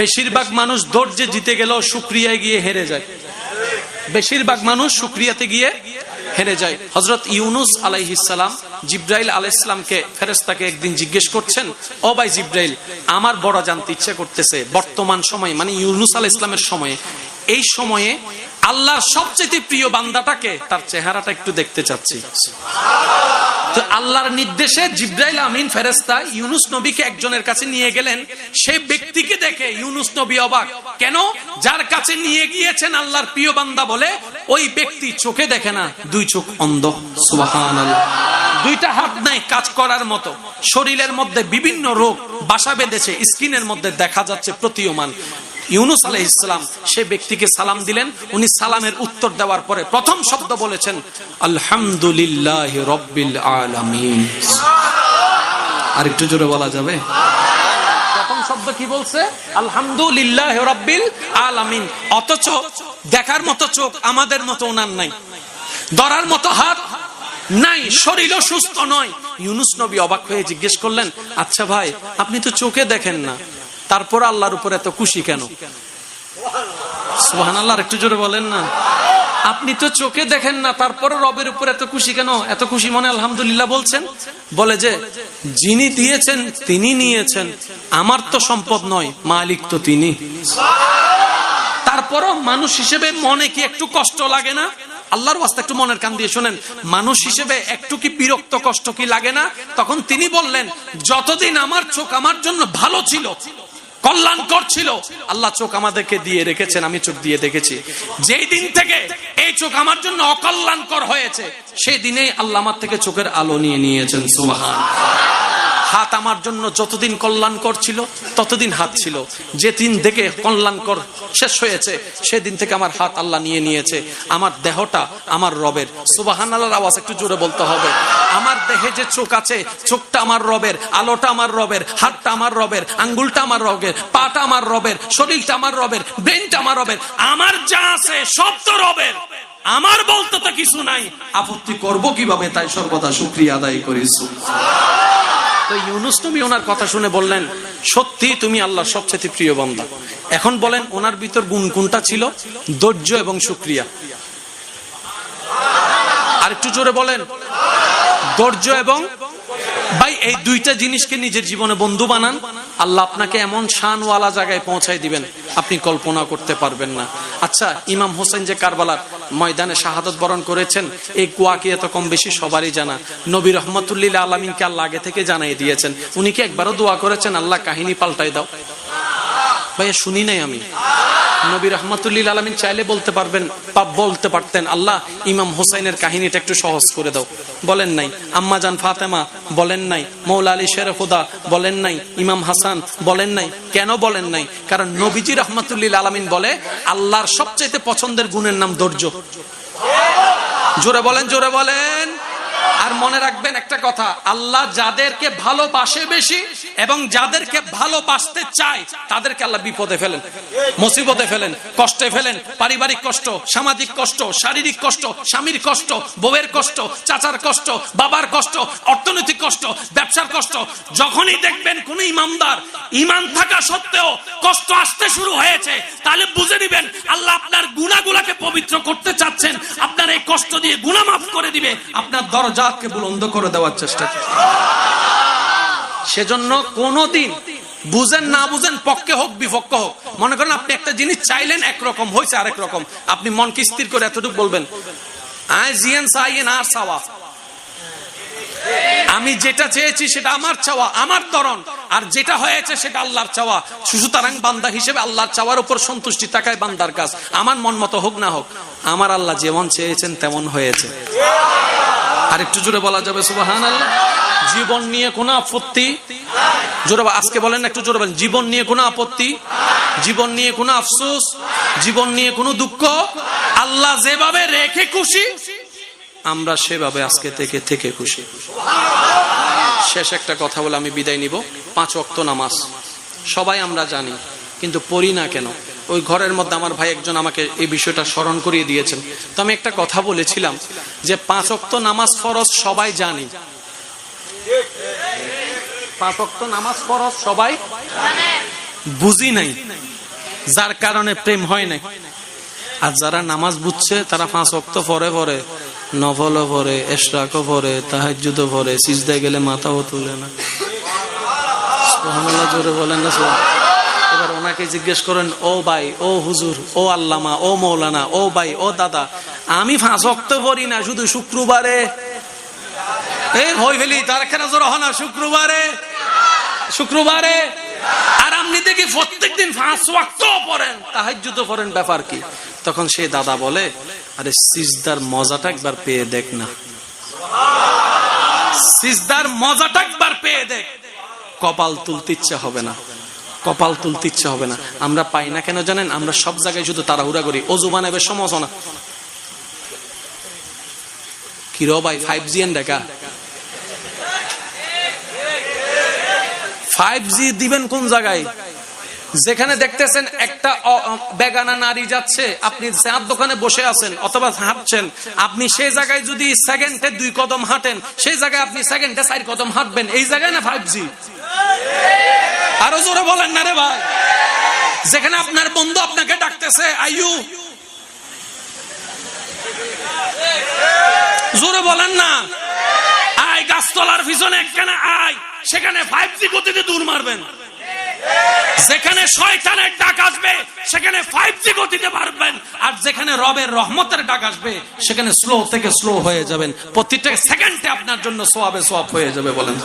বেশিরভাগ মানুষ ধৈর্যে জিতে গেলেও শুক্রিয়ায় গিয়ে হেরে যায়। বেশিরভাগ মানুষ শুক্রিয়াতে গিয়ে হেরে যায়। হজরত ইউনুস আলাইহিসালাম জিব্রাইল আলাইসলামকে ফেরেস্তাকে একদিন জিজ্ঞেস করছেন, ও ভাই জিব্রাইল, আমার বড় জানতে ইচ্ছা করতেছে, বর্তমান সময় মানে ইউনুস আলাহ ইসলামের সময়ে, এই সময়ে আল্লাহর সবচেয়ে প্রিয় বান্দাটাকে, তার চেহারাটা একটু দেখতে চাচ্ছি। তো আল্লাহর নির্দেশে জিব্রাইল আমিন ফেরেস্তা ইউনুস নবীকে একজনের কাছে নিয়ে গেলেন। সেই ব্যক্তিকে দেখে ইউনুস নবী অবাক। কেন? যার কাছে নিয়ে গিয়েছেন আল্লাহর প্রিয় বান্দা বলে, ওই ব্যক্তি চোখে দেখে না, দুই চোখ অন্ধ। সুবহানাল্লাহ। দুইটা হাত নাই কাজ করার মতো। শরীরের মধ্যে বিভিন্ন রোগ, বাসা বেঁধেছে, স্কিনের মধ্যে দেখা যাচ্ছে প্রতীয়মান। ইউনুস আলহ ইসলাম সে ব্যক্তিকে সালাম দিলেন, উনি সালামের উত্তর দেওয়ার পরে প্রথম শব্দ বলেছেন, আলহামদুলিল্লাহ রব্বিল আলামিন। আর একটু জোরে বলা যাবে? কি বলছে? আলহামদুলিল্লাহ রব্বিল আলামিন। অথচ দেখার মতো চোখ আমাদের মতো ওনার নাই। ধরার মতো হাত নাই, শরীরও সুস্থ নয়। ইউনুস নবী অবাক হয়ে জিজ্ঞেস করলেন আচ্ছা ভাই, আপনি তো চোখে দেখেন না। তারপর আল্লাহর উপর এত খুশি কেন? সুহান আল্লাহ একটু জোরে বলেন না। আপনি তো চোখে দেখেন না তারপরে রবের উপর এত খুশি কেন? এত খুশি মনে আলহামদুলিল্লাহ বলছেন? বলে যে, যিনি দিয়েছেন, তিনি নিয়েছেন। আমার তো সম্পদ নয়, মালিক তো তিনি। তারপরও মানুষ হিসেবে মনে কি একটু কষ্ট লাগে না? আল্লাহর ওয়াস্তে একটু মনের কান দিয়ে শোনেন, মানুষ হিসেবে একটু কি বিরক্ত, কষ্ট কি লাগে না? তখন তিনি বললেন, যতদিন আমার চোখ আমার জন্য ভালো ছিল কল্যাণকর করছিল। আল্লাহ চোখ আমাদেরকে দিয়ে রেখেছেন, আমি চোখ দিয়ে দেখেছি। যেই দিন থেকে এই চোখ আমার জন্য অকল্যাণকর হয়েছে, সেই দিনেই আল্লাহ আমার থেকে চোখের আলো নিয়ে নিয়েছেন, সুবাহান। হাত আমার জন্য যতদিন কল্যাণকর ছিল, ততদিন হাত ছিল। যে দিন দেখে কল্যাণকর শেষ হয়েছে, সেদিন থেকে আমার হাত আল্লাহ নিয়ে নিয়েছে। আমার দেহটা আমার রবের। সুবাহান আল্লাহর আওয়াজ একটু জোরে বলতে হবে। আমার দেহে যে চোখ আছে, চোখটা আমার রবের, আলোটা আমার রবের, হাতটা আমার রবের, আঙ্গুলটা আমার রবের, পাটা আমার রবের, শরীরটা আমার রবের, ব্রেনটা আমার রবের, আমার যা আছে সব তো রবের। আমার বলতে তো কিছু নাই। আপত্তি করব কীভাবে তাই সর্বদা শুক্রিয়া আদায় করিস ইউনুস ওনার কথা শুনে বললেন, সত্যি তুমি সবচেয়ে প্রিয় এখন বলেন, ওনার ভিতর গুণ কোনটা ছিল? ধৈর্য এবং শুক্রিয়া আর একটু জোরে বলেন, ধৈর্য এবং ভাই, এই দুইটা জিনিসকে নিজের জীবনে বন্ধু বানান। আল্লাহ আপনাকে এমন শানওয়ালা জায়গায় পৌঁছায় দিবেন, আপনি কল্পনা করতে পারবেন না। আচ্ছা ইমাম হোসেন যে কারবালার ময়দানে শাহাদত বরণ করেছেন, এই কুয়াকে এত কম বেশি সবারই জানা। নবী রহমতুল্লিল আলমিনকে আল্লাহ আগে থেকে জানাই দিয়েছেন। উনি কি একবারও দোয়া করেছেন? আল্লাহ কাহিনী পাল্টাই দাও। ভাইয়া, শুনি নাই আমি। নবী রহমতুল্লিল আলমিন চাইলে বলতে পারবেন বলতে পারতেন। আল্লাহ ইমাম হোসাইনের কাহিনীটা একটু সহজ করে দাও। বলেন নাই, আম্মা জান ফাতেমা বলেন নাই, মৌলা আলী শের খুদা বলেন নাই, ইমাম হাসান বলেন নাই, কেন বলেন নাই? কারণ নবীজি রহমতুল্লিল আলমিন বলে, আল্লাহর সবচাইতে পছন্দের গুণের নাম ধৈর্য। জোরে বলেন জোরে বলেন। আর মনে রাখবেন একটা কথা, আল্লাহ যাদেরকে ভালোবাসে বেশি এবং যাদেরকে ভালোবাসতে চায়, তাদেরকে আল্লাহ বিপদে ফেলেন, মুসিবতে ফেলেন, কষ্টে ফেলেন, পারিবারিক কষ্ট, সামাজিক কষ্ট, শারীরিক কষ্ট, স্বামীর কষ্ট, বউয়ের কষ্ট, চাচার কষ্ট, বাবার কষ্ট, অর্থনৈতিক কষ্ট, ব্যবসার কষ্ট, যখনই দেখবেন কোন ইমানদার ইমান থাকা সত্ত্বেও কষ্ট আসতে শুরু হয়েছে, তাহলে বুঝে নিবেন আল্লাহ আপনার গুণাগুলাকে পবিত্র করতে চাচ্ছেন, আপনার এই কষ্ট দিয়ে গুণা মাফ করে দিবে, আপনার দরজাকে বুলন্দ করে দেওয়ার চেষ্টা সেজন্য কোনদিন বুঝেন না বুঝেন, পক্ষে হোক, বিপক্ষ হোক, মনে করেন আপনি একটা জিনিস চাইলেন, একরকম হয়েছে আরেক রকম। আপনি মনকে স্থির করে এতটুকু বলবেন আমি যেটা চেয়েছি সেটা আমার চাওয়া, আমার তরণ আর যেটা হয়েছে সেটা আল্লাহর চাওয়া। সুতরাং বান্দা হিসেবে আল্লাহর চাওয়ার উপর সন্তুষ্টি তাকায় বান্দার কাজ। আমার মন মতো হোক না হোক, আমার আল্লাহ যেমন চেয়েছেন, তেমন হয়েছে। আর একটু জোরে বলা যাবে সুবাহান জীবন নিয়ে কোনো আপত্তি? জোরে আজকে বলেন একটু জোরে বলেন। জীবন নিয়ে কোনো আপত্তি? জীবন নিয়ে কোনো আফসোস? জীবন নিয়ে কোনো দুঃখ? আল্লাহ যেভাবে রেখে খুশি, আমরা সেভাবে আজকে থেকে থেকে খুশি। শেষ একটা কথা বলে আমি বিদায় নিব। পাঁচ অক্ত নামাজ। সবাই আমরা জানি, কিন্তু পড়ি না কেন? ওই ঘরের মধ্যে আমার ভাই একজন আমাকে এই বিষয়টা স্মরণ করিয়ে দিয়েছেন। তো আমি একটা কথা বলেছিলাম যে পাঁচ অক্ত নামাজ ফরজ সবাই জানি। পাঁচ অক্ত নামাজ ফরজ সবাই বুঝি নাই। যার কারণে প্রেম হয় না আর যারা নামাজ বুঝছে, তারা পাঁচ অক্ত পরে পরে নফলও পরে, এশরাকও পরে, তাহাজ্জুদও পরে, সিজদায় গেলে মাথাও তুলে না। জোরে বলেন না এবার ওনাকে জিজ্ঞেস করেন, ও ভাই, ও হুজুর, ও আল্লামা, ও মৌলানা, ও ভাই, ও দাদা, আমি অক্ত পড়ি না, শুধু শুক্রবারে? শুক্রবারে? শুক্রবারে? আর আপনি দেখি পাঁচ ওয়াক্ত ব্যাপার কি? তখন দাদা বলে, আরে, সিজদার মজাটা একবার পেয়ে দেখ না। সিজদার মজাটা একবার পেয়ে দেখ। কপাল তুলতে ইচ্ছা হবে না। কপাল তুলতে ইচ্ছে হবে না। আমরা পাই না কেন জানেন? আমরা সব জায়গায় শুধু তাড়াহুড়া করি। এবার সমস্যা না। কিরো ভাই ফাইভ জি এন দেখা ফাইভ জি দিবেন কোন জায়গায়? যেখানে দেখতেছেন একটা বেগানা নারী যাচ্ছে, আপনি চার দোকানে বসে আছেন অথবা হাঁটছেন, আপনি সেই জায়গায় যদি সেকেন্ডে দুই কদম হাঁটেন, সেই জায়গায় আপনি সেকেন্ডে চার কদম হাঁটবেন। এই জায়গায় না ফাইভ জি আরও জোরে বলেন না রে ভাই। যেখানে আপনার বন্ধু আপনাকে ডাকতেছে, আইয়ু। জোরে বলেন না। আয়, গাছতলার পিছনে একখানে আয়, সেখানে ফাইভ জি গতিতে দূর মারবেন। যেখানে শয়তানের ডাক আসবে, সেখানে ফাইভ জি গতিতে পারবেন আর যেখানে রবের রহমতের ডাক আসবে, সেখানে স্লো থেকে স্লো হয়ে যাবেন। প্রতিটা সেকেন্ডে আপনার জন্য সোয়াবে সোয়াব হয়ে যাবে, বলেন।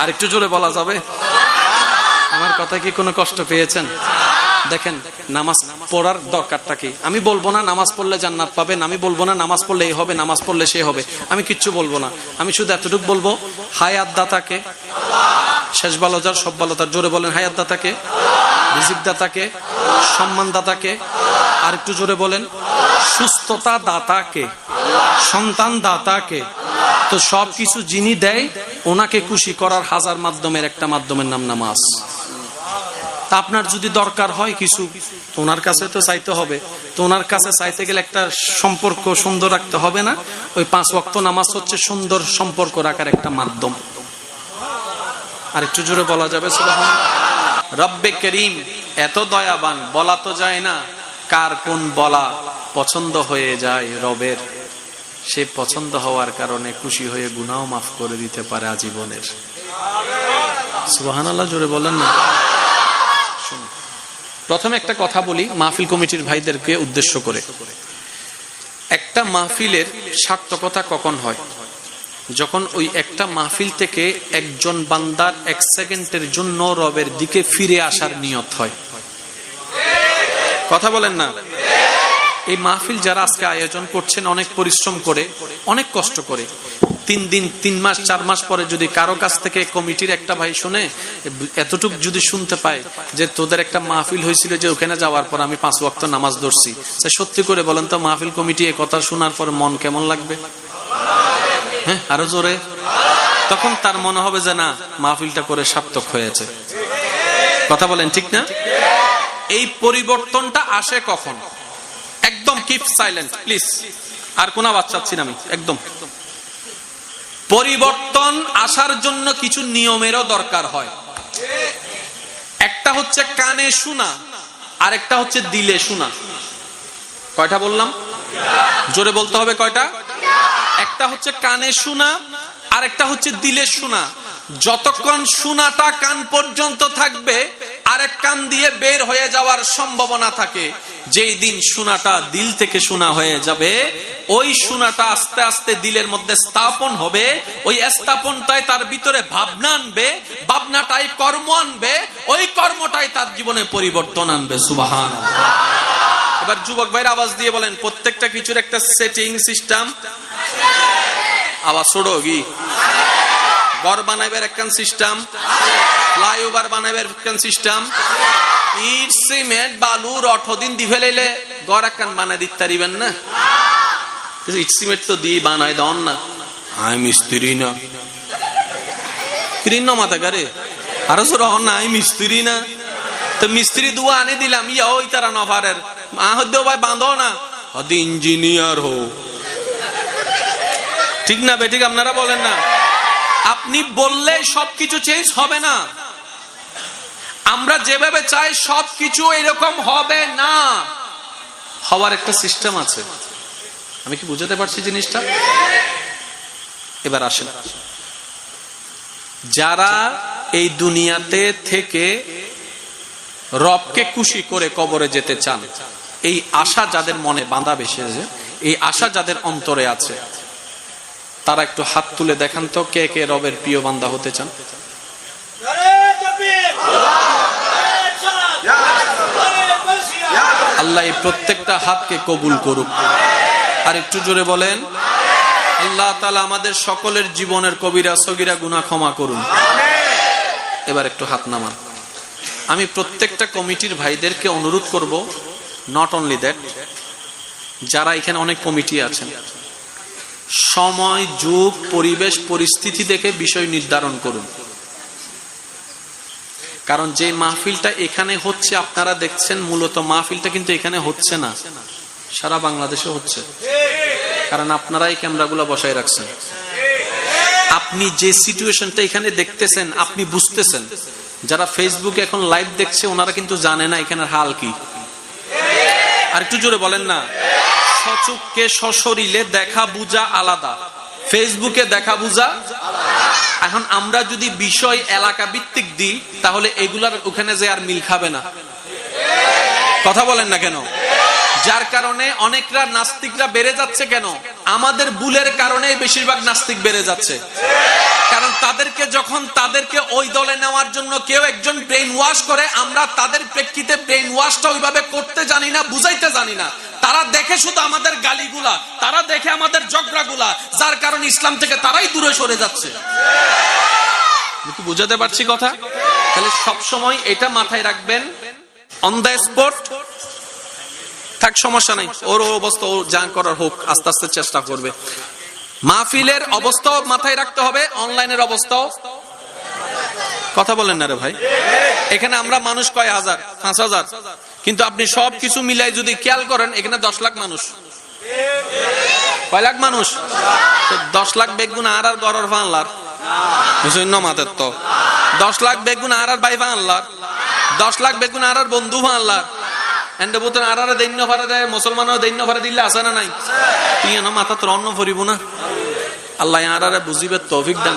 আর একটু জোরে বলা যাবে? আমার কথা কি কোনো কষ্ট পেয়েছেন? দেখেন, নামাজ পড়ার দরকারটা কি? আমি বলব না নামাজ পড়লে জান্নাত পাবেন আমি বলব না নামাজ পড়লে এই হবে, নামাজ পড়লে সে হবে। আমি কিচ্ছু বলব না। আমি শুধু এতটুকু বলব হায়াত দাতাকে শেষ বালতার সব বালতার জোরে বলেন হায়াত দাতাকে রিজিক দাতাকে সম্মান দাতাকে আর একটু জোরে বলেন সুস্থতা দাতাকে সন্তান দাতাকে তো সব কিছু যিনি দেয় ওনাকে খুশি করার হাজার মাধ্যমের একটা মাধ্যমের নাম নামাজ। তা আপনার যদি দরকার হয় কিছু ওনার কাছে তো চাইতে হবে। তো ওনার কাছে চাইতে গেলে একটা সম্পর্ক সুন্দর রাখতে হবে না? ওই পাঁচ ওয়াক্ত নামাজ হচ্ছে সুন্দর সম্পর্ক রাখার একটা মাধ্যম। আর একটু জোরে বলা যাবে রব্বে করিম এত দয়াবান, বলা তো যায় না কার কোন বলা পছন্দ হয়ে যায় রবের। সে পছন্দ হওয়ার কারণে খুশি হয়ে গুনাও মাফ করে দিতে পারে আজীবনের। সুবাহান জোরে বলেন না। প্রথমে একটা কথা বলি মাহফিল কমিটির ভাইদেরকে উদ্দেশ্য করে। একটা মাহফিলের সার্থকতা কখন হয়? যখন ওই একটা মাহফিল থেকে একজন বান্দার এক সেকেন্ডের জন্য রবের দিকে ফিরে আসার নিয়ত হয়। কথা বলেন না। এই মাহফিল যারা আজকে আয়োজন করছেন, অনেক পরিশ্রম করে, অনেক কষ্ট করে। তিন দিন, তিন মাস, চার মাস পরে যদি কারও কাছ থেকে কমিটির একটা ভাই শুনে, এতটুক যদি শুনতে পায় যে তোদের একটা মাহফিল হয়েছিল যে ওখানে যাওয়ার পর আমি পাঁচ ওয়াক্ত নামাজ ধরছি সত্যি করে বলেন তো, মাহফিল কমিটি এ কথা শোনার পর মন কেমন লাগবে? হ্যাঁ আরও জোরে। তখন তার মনে হবে যে না, মাহফিলটা করে সার্থক হয়েছে। কথা বলেন ঠিক না? এই পরিবর্তনটা আসে কখন? কিপ সাইলেন্ট প্লিজ আর কোন আওয়াজ চাচ্ছি না আমি, একদম। পরিবর্তন আসার জন্য কিছু নিয়মেরও দরকার হয়। একটা হচ্ছে কানে শোনা আর একটা হচ্ছে দিলে শোনা। কয়টা বললাম? জোরে বলতে হবে কয়টা? একটা হচ্ছে কানে শোনা আর একটা হচ্ছে দিলে শোনা। যতক্ষণ শোনাটা কান পর্যন্ত থাকবে, আরেক কান দিয়ে বের হয়ে যাওয়ার সম্ভাবনা থাকে। যেই দিন শোনাটা দিল থেকে শোনা হয়ে যাবে, ওই শোনাটা আস্তে আস্তে দিলের মধ্যে স্থাপন হবে। ওই স্থাপনটাই তার ভিতরে ভাবনা আনবে, ভাবনাটাই কর্ম আনবে, ওই কর্মটাই তার জীবনে পরিবর্তন আনবে সুবাহান এবার যুবক ভাইয়ের আওয়াজ দিয়ে বলেন, প্রত্যেকটা কিছুর একটা সেটিং সিস্টেম আওয়াজ ছোড়ো কি? ঘর বানাইবার একখান সিস্টেম ফ্লাইওভার বানাইবার একখান সিস্টেম ইট সিমেন্ট বালু রড দিন দি ফেলাইলে ঘর একখান বানাই দিতে পারিবেন না? ইট সিমেন্ট তো দিয়ে বানাই দন না। আমি মিস্ত্রি না। কিরিন মাথা গারে আরও সর না আমি মিস্ত্রি না। তো মিস্ত্রি দুয়া আনি দিলাম ইয়া ওই তারা নফারের। মা হদ্দ ভাই বাঁধো না। হদি ইঞ্জিনিয়ার হো। ঠিক না বেঠিক আপনারা বলেন না। আপনি বললে সবকিছু চেঞ্জ হবে না। আমরা যেভাবে চাই সবকিছু এরকম হবে না। হওয়ার একটা সিস্টেম আছে। আমি কি বুঝাতে পারছি জিনিসটা? এবার আসেন। যারা এই দুনিয়াতে থেকে রবকে খুশি করে কবরে যেতে চান, এই আশা যাদের মনে বাঁধা বেশি আছে, এই আশা যাদের অন্তরে আছে তারা একটু হাত তুলে দেখান তো কে কে রবের প্রিয় বান্দা হতে চান। আল্লাহ এই প্রত্যেকটা হাতকে কবুল করুক। আর একটু জোরে বলেন, আল্লাহ তালা আমাদের সকলের জীবনের কবিরা সগিরা গুনা ক্ষমা করুন। এবার একটু হাত নামান। আমি প্রত্যেকটা কমিটির ভাইদেরকে অনুরোধ করব নট অনলি দ্যাট যারা এখানে অনেক কমিটি আছেন সময়, যুগ, পরিবেশ, পরিস্থিতি দেখে বিষয় নির্ধারণ করুন। কারণ যে মাহফিলটা এখানে হচ্ছে, আপনারা দেখছেন, মূলত মাহফিলটা কিন্তু এখানে হচ্ছে না। সারা বাংলাদেশে হচ্ছে। কারণ আপনারা এই ক্যামেরাগুলো বসায় রাখছেন। আপনি যে সিচুয়েশনটা এখানে দেখতেছেন, আপনি বুঝতেছেন। যারা ফেসবুকে এখন লাইভ দেখছে, ওনারা কিন্তু জানে না এখানের হাল কি। আর একটু জোরে বলেন না। সচুককে সশরীলে দেখা বুঝা আলাদা। ফেসবুকে দেখা বুঝা এখন আমরা যদি বিষয় এলাকা ভিত্তিক দিই, তাহলে এগুলার ওখানে যে আর মিল খাবে না। কথা বলেন না কেন? যার কারণে অনেকরা নাস্তিকরা বেড়ে যাচ্ছে কেন? আমাদের বুলের কারণে বেশিরভাগ নাস্তিক বেড়ে যাচ্ছে। কারণ তাদেরকে যখন তাদেরকে ওই দলে জন্য কেউ একজন ব্রেন ওয়াশ করে, আমরা তাদের প্রেক্ষিতে ব্রেন ওয়াশটা ওইভাবে করতে জানি না, বুঝাইতে জানি না। তারা দেখে শুধু আমাদের গালিগুলা, তারা দেখে আমাদের যার কারণে ইসলাম থেকে তারাই দূরে সরে যাচ্ছে। বুঝাতে পারছি কথা? তাহলে সব সময় এটা মাথায় রাখবেন অন দ্য স্পট থাক, সমস্যা নাই, ওর অবস্থা, ও যা করার হোক, আস্তে আস্তে চেষ্টা করবে। মাহফিলের অবস্থাও মাথায় রাখতে হবে অনলাইনের অবস্থাও। কথা বলেন না রে ভাই। এখানে আমরা মানুষ কয় হাজার? পাঁচ হাজার। কিন্তু আপনি সব কিছু মিলাই যদি খেয়াল করেন, এখানে দশ লাখ মানুষ। কয় লাখ মানুষ? দশ লাখ বেগুন আর আর গড়র ফানলার শূন্য মাতের তো। দশ লাখ বেগুন আর আর ভাই ফানলার দশ লাখ বেগুন আর আর বন্ধু ফানলার এন্ড বুতন আর আর দৈন্য ফারা দেয়, মুসলমানও দৈন্য ফারা দিলে আসে না নাই? তুই এনে মাথা তোর অন্ন ফরিব না। আল্লাহ আর আর বুঝিবে তৌফিক দান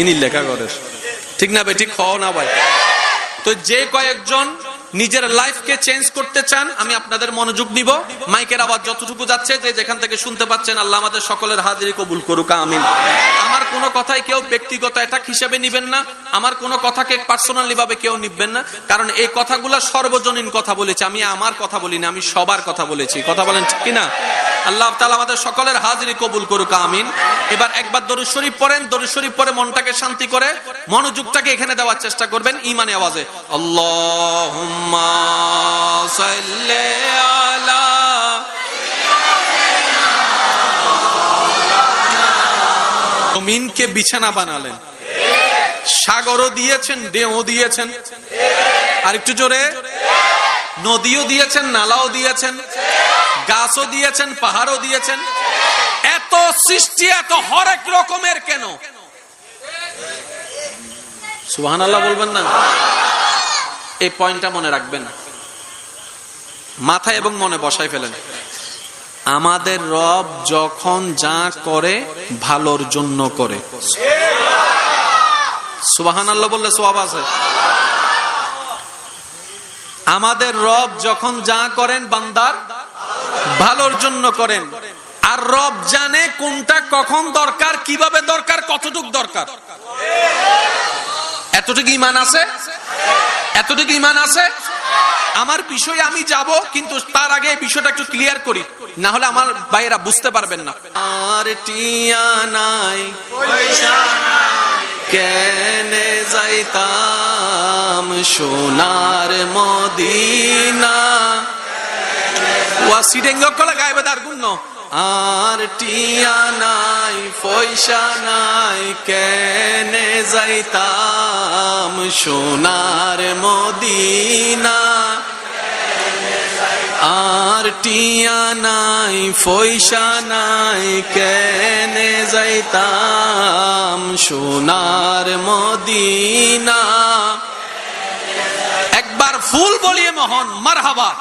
ইনি লেখা করে ঠিক না ভাই ঠিক খাও না ভাই। তো যে কয়েকজন নিজের লাইফকে চেঞ্জ করতে চান, আমি আপনাদের মনোযোগ নিব মাইকের আওয়াজ যতটুকু যাচ্ছে, যে যেখান থেকে শুনতে পাচ্ছেন, আল্লাহ আমাদের সকলের হাজিরি কবুল করুক, আমিন। আমার কোনো কথাই কেউ ব্যক্তিগত অ্যাটাক হিসেবে নিবেন না, আমার কোনো কথাকে পার্সোনালি ভাবে কেউ নিবেন না, কারণ এই কথাগুলো সর্বজনীন কথা বলেছি। আমি আমার কথা বলিনি আমি সবার কথা বলেছি। কথা বলেন ঠিক কিনা? আল্লাহ তালা আমাদের সকলের হাজিরি কবুল করুক, আমিন। এবার একবার দরুদ শরীফ পড়েন, দরুদ শরীফ পরে মনটাকে শান্তি করে, মনোযোগটাকে এখানে দেওয়ার চেষ্টা করবেন ইমানে আওয়াজে। আল্লাহ জমিনকে বিছানা বানালেন। সাগরও দিয়েছেন ডেও দিয়েছেন। আর একটু জোরে। নদীও দিয়েছেন, নালাও দিয়েছেন। গাছও দিয়েছেন, পাহাড়ও দিয়েছেন। এত সৃষ্টি, এত হরেক রকমের কেন? সুহান আল্লাহ বলবেন না? এই পয়েন্টটা মনে রাখবেন। মাথায় এবং মনে বসাই ফেলেন। আমাদের রব যখন যা করে, ভালোর জন্য করে। সুবাহান বললে আছে। আমাদের রব যখন যা করেন, বান্দার ভালোর জন্য করেন। আর রব জানে কোনটা কখন দরকার, কীভাবে দরকার, কতটুক দরকার। এতটুকু ইমান আছে? এতটুকু ইমান আছে? আমার বিষয়ে আমি যাব কিন্তু তার আগে বিষয়টা একটু ক্লিয়ার করি। না হলে আমার ভাইয়েরা বুঝতে পারবেন না। আর টিয়া নাই কেনে যাইতাম সোনার মদিনা। ওয়াসিডেঙ্গ কলে গাইবে তার গুণ আর টিয়া নাই, পয়সা নাই, কেনে যাইতাম সোনার মদিনা। আর টিয়া নাই, পয়সা নাই, কেনে যাইতাম সোনার মদিনা। একবার ফুল বলিয়ে মোহন, মারহাবা।